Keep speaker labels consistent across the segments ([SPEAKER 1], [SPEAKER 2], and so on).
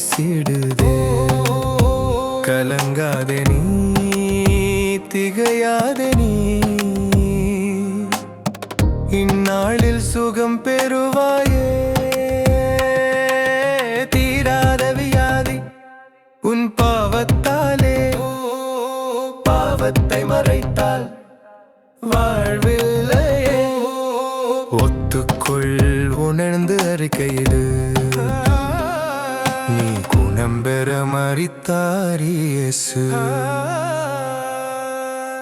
[SPEAKER 1] வீசிடுதே கலங்காத நீ திகையாத நீ. இந்நாளில் சுகம் பெறுவாயே. தீராத வியாதி உன் பாவத்தாலே. பாவத்தை மறைத்தால் வாழ்வில்லையே. ஒத்துக்கொள் உணர்ந்து அறிக்கையிடு. நீ குணம் மறித்தாரியேசு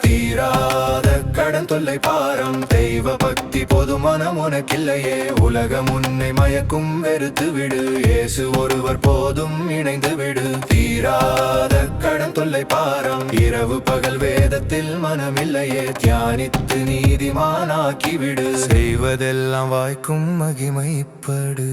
[SPEAKER 1] தீராத கடன் தொல்லை பாரம் தெய்வ பக்தி பொது மனம் உனக்கில்லையே. உலகம் உன்னை மயக்கும் வெறுத்து விடு. இயேசு ஒருவர் போதும் இணைந்து விடு. தீராத கடன் தொல்லை பாரம் இரவு பகல் வேதத்தில் மனமில்லையே. தியானித்து நீதிமானாக்கி விடு செய்வதெல்லாம் வாய்க்கும் மகிமைப்படு.